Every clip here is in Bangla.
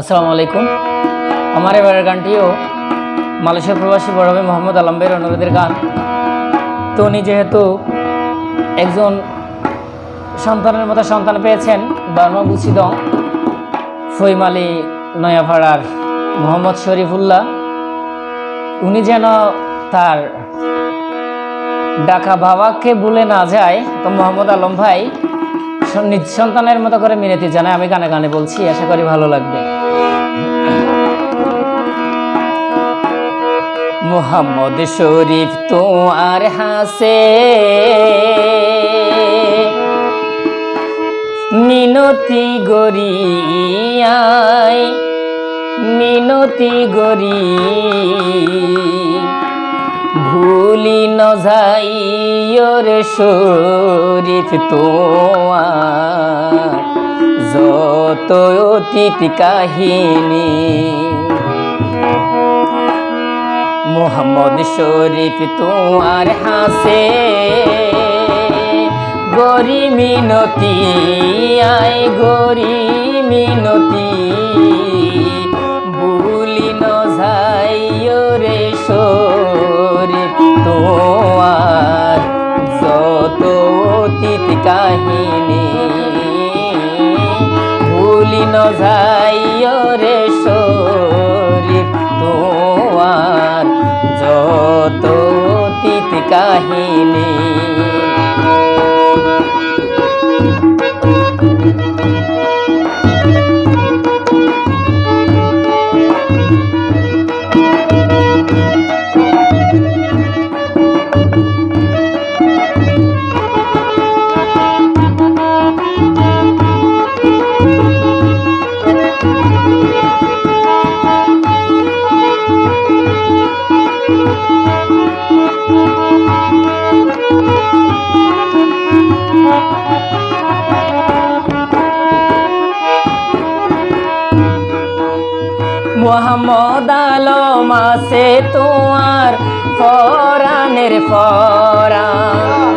আসসালামু আলাইকুম। আমার এবারের গানটিও মালয়েশিয়া প্রবাসী বড় ভাই মোহাম্মদ আলম্বের অনুরোধের গান। তো উনি যেহেতু একজন সন্তানের মতো সন্তান পেয়েছেন বার্মা বুসিদং ফৈমালি নয়াপাড়ার মোহাম্মদ শরীফুল্লাহ, উনি যেন তার ডাকা বাবাকে ভুলে না যায়, তো মোহাম্মদ আলম ভাই নিজ সন্তানের মতো করে মিনতি জানায়, আমি গানে গানে বলছি, আশা করি ভালো লাগবে। মোহাম্মদ শরীফ তো আর হাসে। মিনতি গরিয়াই মিনতি গরি ভুলি ন যাই রে শরীফ তোমার। যত অতীত কাহিনী। মোহাম্মদ শরীফ তোমার হাসে গরি মিনতি আই ভুলি ন যাই রে শরীফ তোমার যত তিত কাহিনী মোহাম্মদ আলম আছে তোমার ফরানের ফরান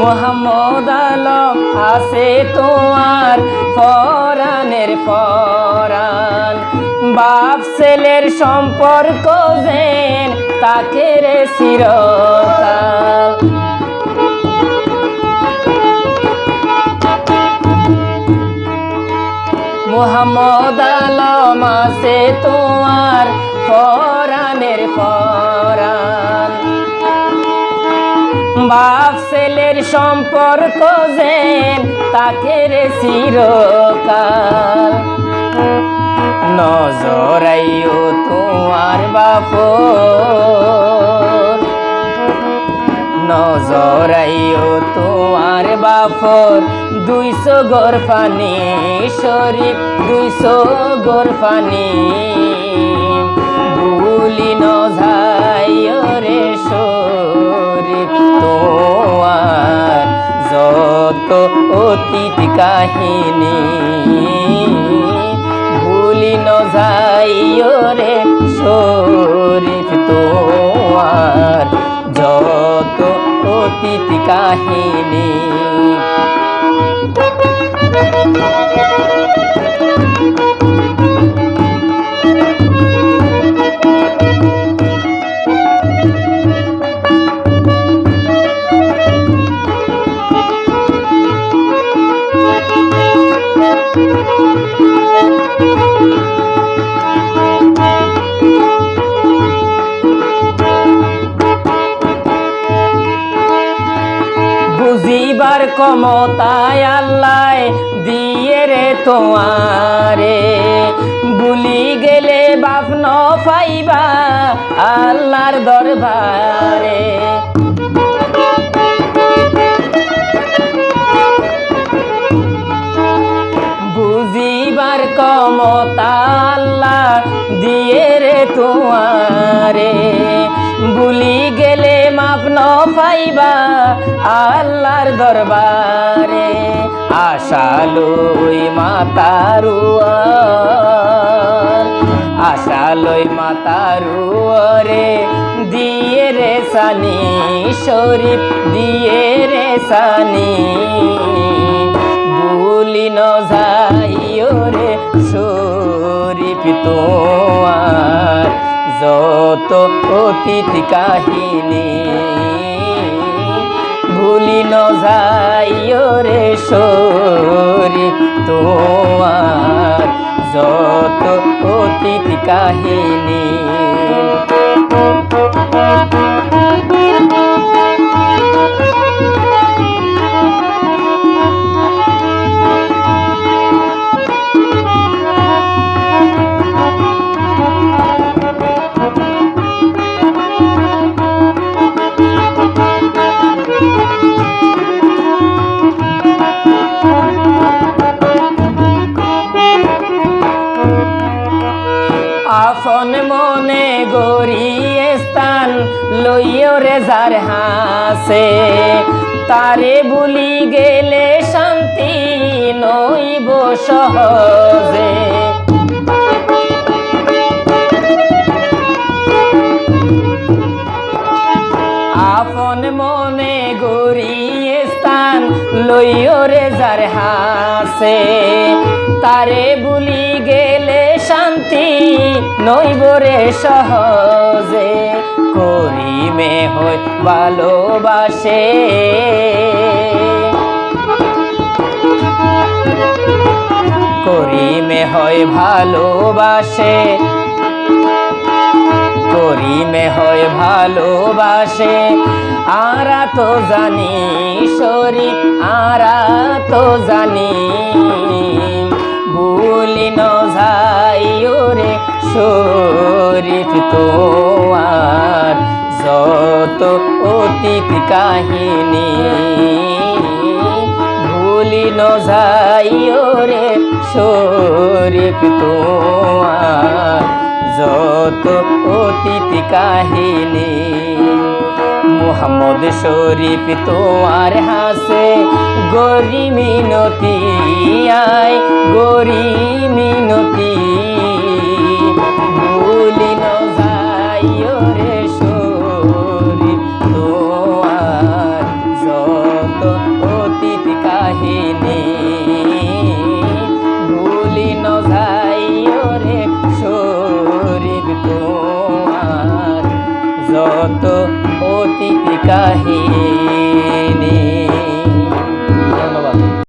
মোহাম্মদ আলম আছে তোমার ফরানের ফরান বাপ ছেলের সম্পর্ক যেন তাকে রে চিরকাল। আলম আছে তোমার ফরানের ফরান বাপ ছেলের সম্পর্ক যেন তাকে রে চিরকাল। নজরাইও তোমার বাপ। নজরাইও তোমার বাপর দুইশো গর পানি শরীফ, দুইশো গর পানি ভুলি ন যাইও রে শরীফ, তোমার যত অতীত কাহিনী। ভুলি ন যাইও রে কাহিনী। ক্ষমতায় আল্লাহ দিয়ে রে তোমারে। বুলি গেলে বাপ ন পাইবা আল্লাহর দরবারে। পাইবা আল্লাহর দরবারে আশালুই মাতারুয়া আশালই মাতারুয়ারে দিয়ে রে সানি শরীফ, দিয়ে রে সানি। ভুলি ন যাইও রে শরীফ তোমার। যত অতীত কাহিনী যাইও রে সরি তোমার যত অতীত কাহিনী। আপন মনে গড়িয়ে স্থান লইও রে যার হাসে। তারে বুলি গেলে শান্তি নইব সহজে। আপন মনে গড়িয়ে স্থান লইও রে যার হাসে। তারে বুলি নইব রে সহজে, করিমে হই ভালোবাসে। করিমে হয় ভালোবাসে, করিমে হয় ভালোবাসে। আরা তো জানি, শরীর, আরা তো জানি। শরীর তোমার যত অতীত কাহিনী, ভুলি ন যাইও রে শরীর তোমার যত অতীত কাহিনী, মোহাম্মদ শরীফ তোমার হাসে গরি মিনতি আয়